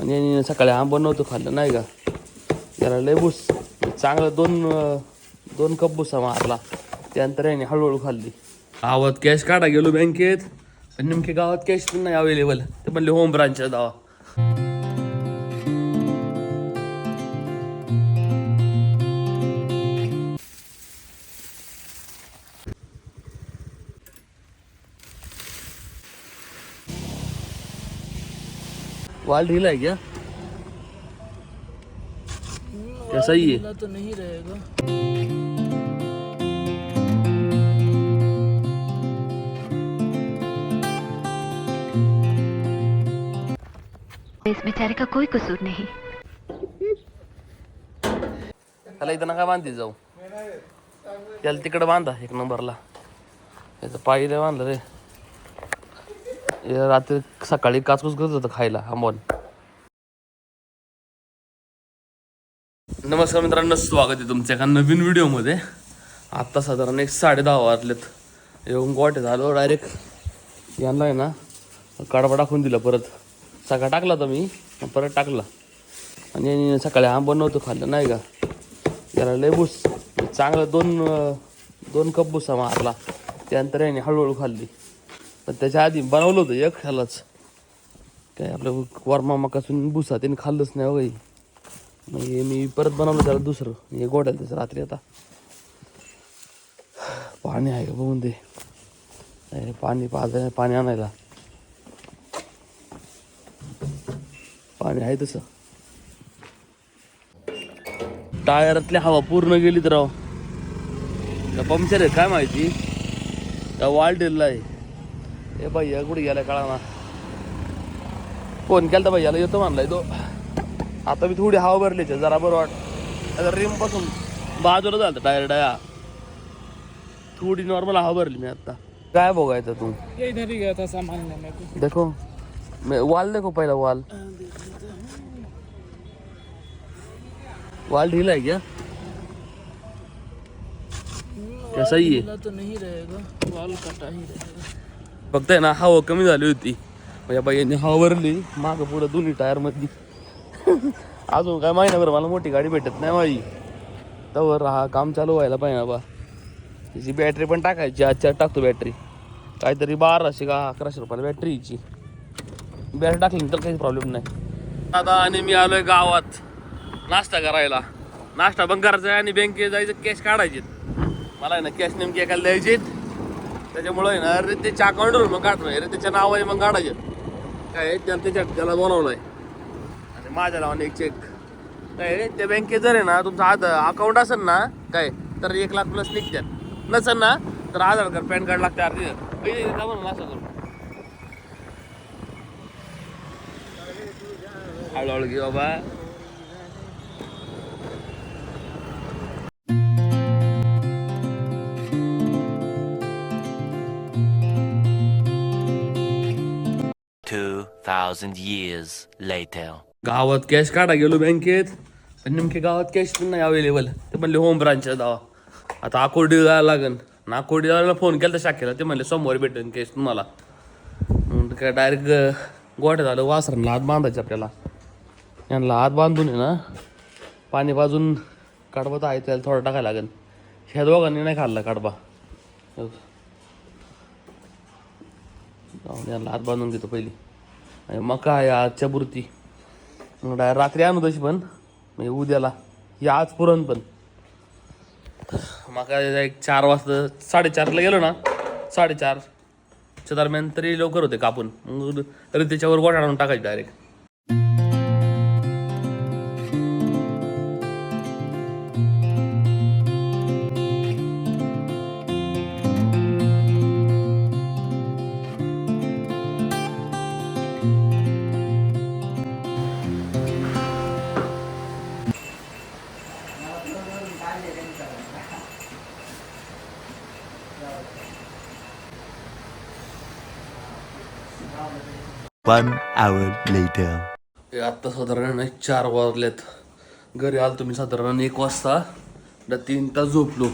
आणि यांनी सकाळी आंबा नव्हतं खाल्लं नाही का? त्याला लय भूस चांगलं दोन दोन कप भुसा मारला. त्यानंतर याने हळूहळू खाल्ली. गावात कॅश काढा गेलो बँकेत पण नेमके गावात कॅश पण नाही अवेलेबल ते म्हणले होम ब्रांचला दावा. वाल ढीला है क्या? क्या सही है? तो नहीं रहेगा। इस बेचारे का कोई कसूर नहीं। त्याला इथं नका बांधते जाऊ? त्याला तिकडे बांधा एक नंबरला त्याचं पायीला बांधलं रे हे रात्री सकाळी काचकूस करत होतं खायला आंबोन नमस्कार मित्रांनो स्वागत आहे तुमच्या एका नवीन व्हिडिओमध्ये. आत्ता साधारण एक साडे दहा वाजलेत. येऊन गोटे झालो डायरेक्ट यांना आहे ना कडबा टाकून दिला परत. सकाळ टाकला तर मी परत टाकला. आणि सकाळी आंबा नव्हतं खाल्लं नाही का? त्याला लय भूस. चांगलं दोन दोन कप भुसा मारला. त्यानंतर याने हळूहळू खाल्ली. पण त्याच्या आधी बनवलं होतं एक ह्यालाच. काय आपलं वरमा मकासून भुसा त्याने खाल्लंच नाही हो वगैरे मग हे मी परत बनवलं त्याला दुसरं. हे गोड्याला त्याचं रात्री आता. पाणी आहे का बघून दे पाणी पाजायला पाणी आणायला. पाणी आहे तसं. टायरातली हवा पूर्ण गेली तर राव. पंक्चर आहे काय माहिती? का वाल आहे. हे भैया कुठे गेला कळा ना. फोन केला तर भैयाला येतो म्हणलाय तो आता मी थोडी हवा भरली आहे, जरा बरं वाट आता रिमपासून बाजूला झालं टायर डाया. थोडी नॉर्मल हवा भरली मी आता. काय बघायचं तू? ये इधर ही गया था सामान लेने को. देखो मैं वाल देखो पहला वाल वाल ढीला है क्या? सही है ढीला तो नहीं रहेगा. वाल कटा ही रहेगा. फक्त आहे ना हवा कमी झाली होती. माझ्या बाईंनी हवा भरली मागं पुढं दोन्ही टायरमध्ये अजून काय महिनाभर मला मोठी गाडी भेटत नाही माझी तवर हा काम चालू व्हायला पाहिजे बा. तिची बॅटरी पण टाकायची आजच्या टाकतो बॅटरी काहीतरी बाराशे का अकराशे रुपयाला बॅटरी हिची बॅटरी टाकली तर काही प्रॉब्लेम नाही. आता आणि मी आलोय गावात. नाश्ता करायला. नाश्ता पण करायचा आहे आणि बँकेत जायचं कॅश काढायचे मला आहे ना कॅश नेमकी एकाला द्यायचे त्याच्यामुळं आहे ना अरे त्याच्या अकाउंटवर मग काढतो. अरे त्याच्या नावाने मग काढायचे. काय त्यानं त्याला त्याच्या त्याला बोलावलंय आणि माझ्या नावाने एक चेक काय त्या बँकेत जर आहे ना तुमचं आधार अकाउंट असेल ना काय तर एक लाख प्लस निघतात नसेल ना तर आधार कार्ड पॅन कार्ड लागते अर्धी असं करू हळूहळू घे बाबा. Thousand years later. गावात कॅश काढा गेलो बँकेत. पण नेमके गावात कॅश पण नाही अवेलेबल ते म्हणले होम ब्रांचला दावा. आता आकोर्डी जायला लागन. ना आकोर्डीला फोन केला तर शाखेला. ते म्हणले सोमवारी भेटेन कॅश तुम्हाला. मग काय डायरेक्ट गोठ्या झालं वासरांना हात बांधायचे आपल्याला. यांना हात बांधून आहे ना पाणी पाजून कडबा तर आहे त्याला थोडा टाकायला लागेल ह्या दोघांनी नाही खाल्ला कडबा. जाऊन यांना हात बांधून घेतो पहिली. आणि मका आहे आजच्या पुरती मग डाय रात्री आणू तशी पण. म्हणजे उद्याला. या आज पुरण पण. मका एक चार वाजता साडेचारला गेलो ना साडेचारच्या दरम्यान तरी लवकर होते कापून. मग तरी त्याच्यावर गोठा आणून टाकायचे डायरेक्ट One hour later. आत्ता साधारण चार वाजलेत. घरी आलो तुम्ही साधारण एक वाजता. दा तीन तास झोपलो.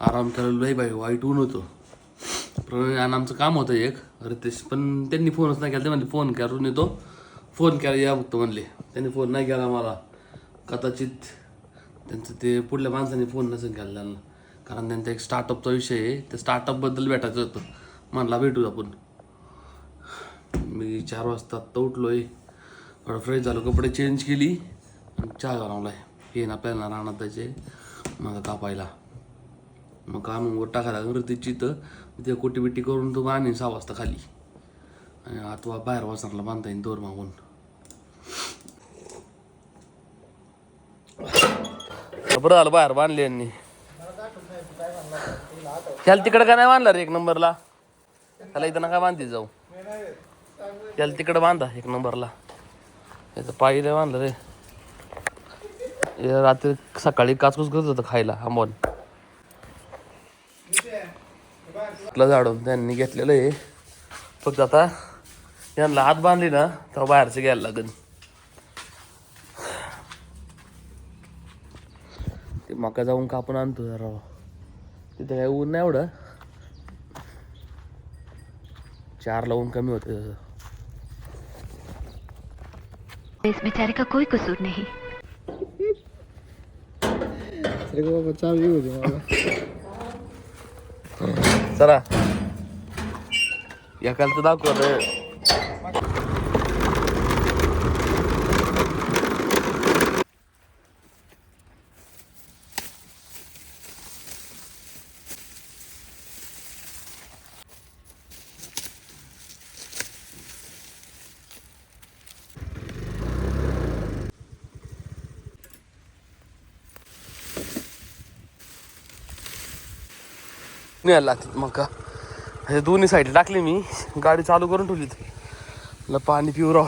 आराम केला आहे बाई वाईट ऊन होतो. आणि आमचं काम होतं एक. रितेश पण त्यांनी फोनच नाही केला ते म्हणजे फोन करून येतो फोन केला या बघतो म्हणले. त्यांनी फोन नाही केला मला. कदाचित त्यांचं ते पुढल्या माणसाने फोन नसेल केला. त्यांना कारण त्यांचा एक स्टार्टअपचा विषय आहे. त्या स्टार्टअपबद्दल भेटायचं होतं. म्हणला भेटू आपण. चार वाजता तर उठलो आहे थोडं फ्रेश झालो कपडे चेंज केली. चहा बनवला आहे हे ना प्यायला राहणार त्याचे मग कापायला मग कानूनवर टाकायला रतीची तर ते कोटी बिटी करून तो आणि सहा वाजता खाली. आणि आता बाहेर वाचनाला बांधता येईल दोर मागून. बरं झालं बाहेर बांधले यांनी. त्याला तिकडं का नाही बांधला रे एक नंबरला? त्याला इथं ना काय बांधते जाऊ. त्याला तिकडं बांधा एक नंबरला. याचं पायी बांधलं रे. हे रात्री सकाळी काचकूस करत होतं खायला आंबोन ला झाडून त्यांनी घेतलेलं आहे. फक्त आता यांना हात बांधली ना तेव्हा बाहेरचं घ्यायला लागेल. ते मका जाऊन कापून आणतो जरा. तिथे काय ऊन नाही एवढं. चारला ऊन कमी होतं. इस बेचारे का कोई कसूर नहीं। चला एकाला तर दाखव न्यायला लागतात मका हे दोन्ही साईड टाकली मी. गाडी चालू करून ठेवली ला पाणी पिऊ राव.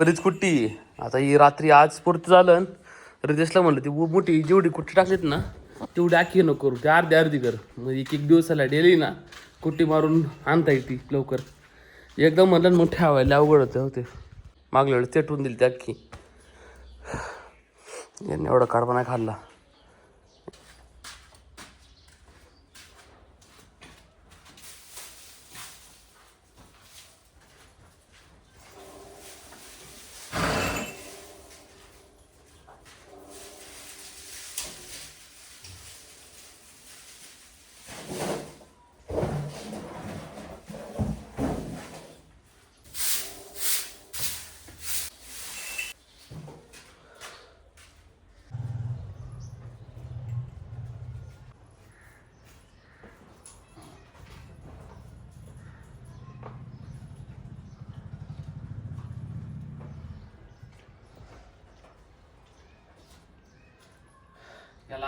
बरीच कुट्टी. आता ही रात्री आज पुरतं झालं रितेशला म्हणलं ती मोठी जेवढी कुट्टी टाकलीत ना तेवढी आखी नको करू. ते अर्धी अर्धी कर. मग एक एक दिवसाला डेली ना कुट्टी मारून आणता येते लवकर. एकदम म्हणलं ना मग ठेवायला अवघड होतं होते. मागल्या वेळेस तेटून दिली त्या अख्खी. यांनी एवढा कारबा नाही खाल्ला.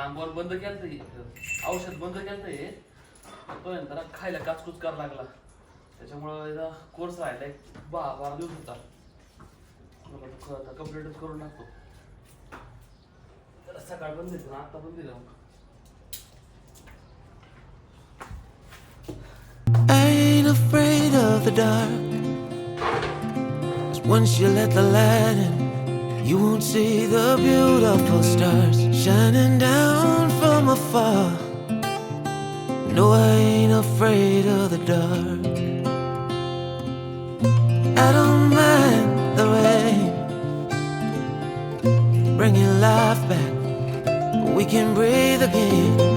आंबोर बंद केलं तर औषध बंद केलं तर हे. तो नंतर खायला काचकूच करायला लागला. त्याच्यामुळं याचा कोर्स राहिलाय. बा बारा दिवस होता. कम्प्लीटच करून टाकतो त्याला सकाळ बंद दिलं ना आता बंद दिलं afraid of the dark. 'Cause once you let the light in, you won't see the beautiful stars. Shining down from afar. No, I ain't afraid of the dark. I don't mind the rain, bringing life back. We can breathe again.